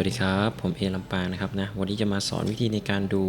วัสดีครับ ผมเอลำปางนะครับนะวันนี้จะมาสอนวิธีในการดู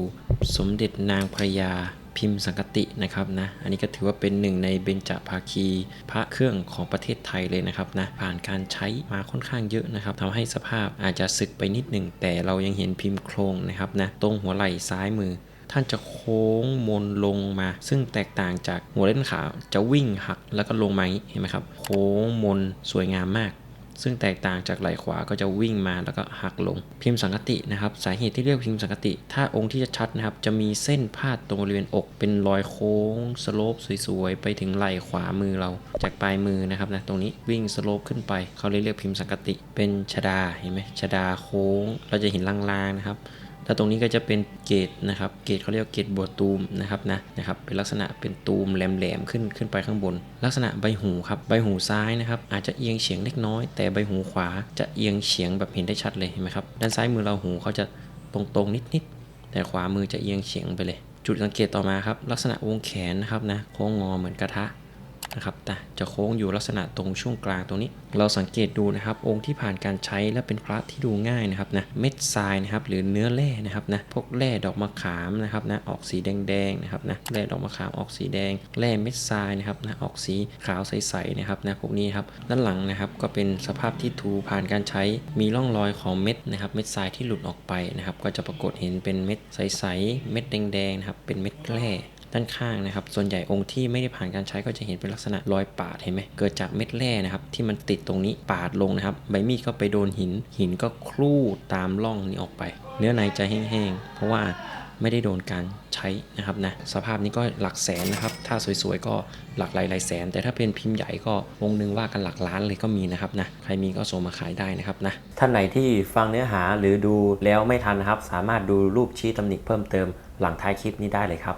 สมเด็จนางพระยาพิมพ์สังกตินะครับนะอันนี้ก็ถือว่าเป็นหนึ่งในเบญจภาคีพระเครื่องของประเทศไทยเลยนะครับนะผ่านการใช้มาค่อนข้างเยอะนะครับทำให้สภาพอาจจะสึกไปนิดหนึ่งแต่เรายังเห็นพิมพ์โครงนะครับนะตรงหัวไหล่ซ้ายมือ ท่านจะโค้งมนลงมา ซึ่งแตกต่างจากหัวเล่นขาวจะวิ่งหักแล้วก็ลงมาอีกเห็นไหมครับโค้งมนสวยงามมาก ซึ่งแตกต่างจากไหล่ขวาก็จะวิ่งมาแล้วก็หักลง พิมพ์สังกตินะครับ สาเหตุที่เรียกพิมพ์สังกติ ถ้าองค์ที่จะชัดนะครับ จะมีเส้นพาดตรงบริเวณอก เป็นรอยโค้งสโลปสวยๆ ไปถึงไหล่ขวามือเรา จากปลายมือนะครับนะตรงนี้วิ่งสโลปขึ้นไป เขาเลยเรียกพิมพ์สังกติ เป็นชดาเห็นไหมชดาโค้ง เราจะเห็นลางๆนะครับ แล้วตรงนี้ก็จะเป็นเกตนะครับ เกตเขาเรียกว่าเกตบัวตูมนะครับนะนะครับเป็นลักษณะเป็นตูมแหลมๆขึ้นขึ้นไปข้างบน ลักษณะใบหูครับใบหูซ้ายนะครับอาจจะเอียงเฉียงเล็กน้อย แต่ใบหูขวาจะเอียงเฉียงแบบเห็นได้ชัดเลยเห็นไหมครับด้านซ้ายมือเราหูเขาจะตรงๆนิดๆแต่ขวามือจะเอียงเฉียงไปเลย จุดสังเกตต่อมาครับลักษณะวงแขนนะครับนะโค้งงอเหมือนกระทะ นะครับแต่จะโค้งอยู่ลักษณะตรงช่วงกลางตรงนี้ เราสังเกตดูนะครับองค์ที่ผ่านการใช้และเป็นพระที่ดูง่ายนะครับนะเม็ดทรายนะครับหรือเนื้อแร่นะครับนะพวกแร่ดอกมะขามนะครับนะออกสีแดงๆนะครับนะแร่ดอกมะขามออกสีแดง แร่เม็ดทรายนะครับนะออกสีขาวใสๆนะครับนะพวกนี้ครับด้านหลังนะครับก็เป็นสภาพที่ถูผ่านการใช้มีร่องรอยของเม็ดนะครับเม็ดทรายที่หลุดออกไปนะครับก็จะปรากฏเห็นเป็นเม็ดใสๆเม็ดแดงๆนะครับเป็นเม็ดแร่ ด้านข้างนะครับ ส่วนใหญ่องค์ที่ไม่ได้ผ่านการใช้ก็จะเห็นเป็นลักษณะรอยปาดเห็นไหมเกิดจากเม็ดแร่นะครับที่มันติดตรงนี้ปาดลงนะครับ ใบมีดก็ไปโดนหิน หินก็คลูดตามร่องนี้ออกไป เนื้อในจะแห้งๆเพราะว่าไม่ได้โดนการใช้นะครับนะสภาพนี้ก็หลักแสนนะครับ ถ้าสวยๆก็หลักหลายหลายแสน แต่ถ้าเป็นพิมพ์ใหญ่ก็องค์หนึงว่ากันหลักล้านเลยก็มีนะครับนะใครมีก็ส่งมาขายได้นะครับนะท่านไหนที่ฟังเนื้อหาหรือดูแล้วไม่ทันนะครับ สามารถดูรูปชี้ตำหนิเพิ่มเติมหลังท้ายคลิปนี้ได้เลยครับ